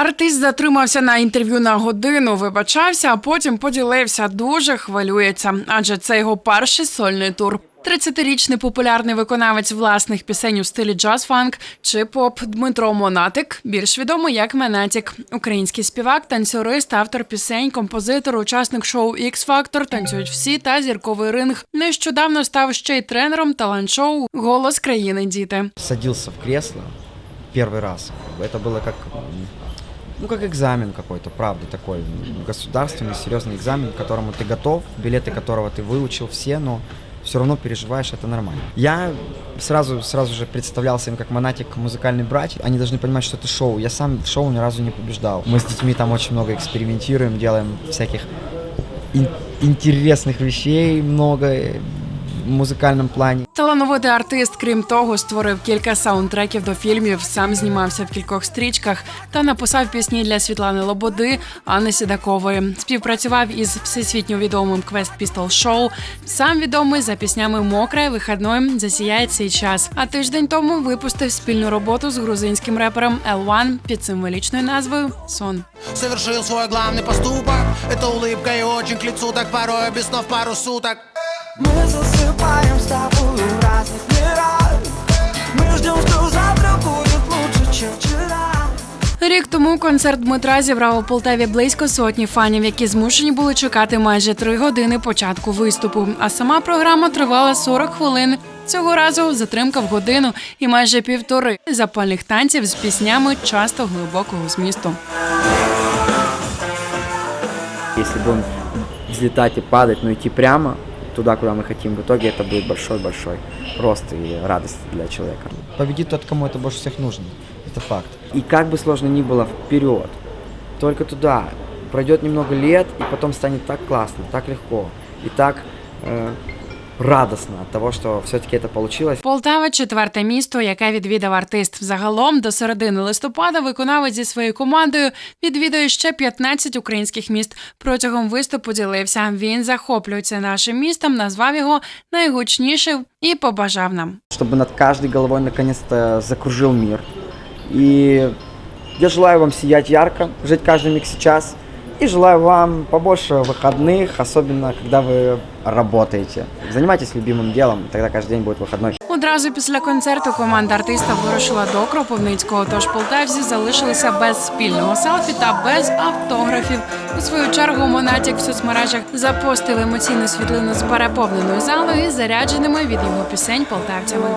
Артист затримався на інтерв'ю на годину, вибачався, а потім поділився. Дуже хвилюється, адже це його перший сольний тур. 30-річний популярний виконавець власних пісень у стилі джаз-фанк чи поп Дмитро Монатик, більш відомий як Менатік, український співак, танцюрист, автор пісень, композитор, учасник шоу x Factor танцюють всі та зірковий ринг. Нещодавно став ще й тренером талант-шоу Голос країни діти. садился в кресло первый раз. Это было как, м, ну, как экзамен какой-то, правда, такой государственный, серьезный экзамен, к которому ты готов, билеты которого ты выучил все, но все равно переживаешь, это нормально. Я сразу, сразу же представлялся им как монатик музыкальный братья. Они должны понимать, что это шоу. Я сам в шоу ни разу не побеждал. Мы с детьми там очень много экспериментируем, делаем всяких ин- интересных вещей много э, в музыкальном плане. Талановитий артист, крім того, створив кілька саундтреків до фільмів, сам знімався в кількох стрічках та написав пісні для Світлани Лободи, Анни Сідакової. Співпрацював із всесвітньо відомим Quest Pistol Show. Сам відомий за піснями Мокре, вихідною засіяє цей час. А тиждень тому випустив спільну роботу з грузинським репером L1 під символічною назвою Сон. Совершил свой главный поступок Это улыбка и очень к лицу Так порой без снов пару суток Мы засыпаем с тобой в разных мирах Мы ждем, что завтра будет лучше, чем вчера Рік тому концерт Дмитра зібрав у Полтаві близько сотні фанів, які змушені були чекати майже три години початку виступу. А сама програма тривала 40 хвилин. Цього разу затримка в годину і майже півтори запальних танців з піснями часто глибокого змісту. Если бы он взлетать и падать, но идти прямо Туда, куда мы хотим, в итоге это будет большой-большой рост и радость для человека. Победит тот, кому это больше всех нужно. Это факт. И как бы сложно ни было, вперед, только туда. Пройдет немного лет, и потом станет так классно, так легко и так э, радостно от того, что все-таки это получилось. Полтава четверте місто, яке відвідав артист. Загалом до середини листопада виконавець зі своєю командою відвідує ще 15 українських міст. Протягом виступу ділився. Він захоплюється нашим містом, назвав його найгучнішим і побажав нам. Чтобы над каждой головой наконец-то закружил мир. И я желаю вам сиять ярко, жить каждый миг сейчас. И желаю вам побольше выходных, особенно когда вы работаете. Занимайтесь любимым делом, тогда каждый день будет выходной. Одразу після концерту команда артиста вирушила до Кропивницького. Тож полтавці залишилися без спільного селфі та без автографів. У свою чергу Монатік в соцмережах запостив емоційну світлину з переповненою залою і зарядженими від його пісень полтавцями.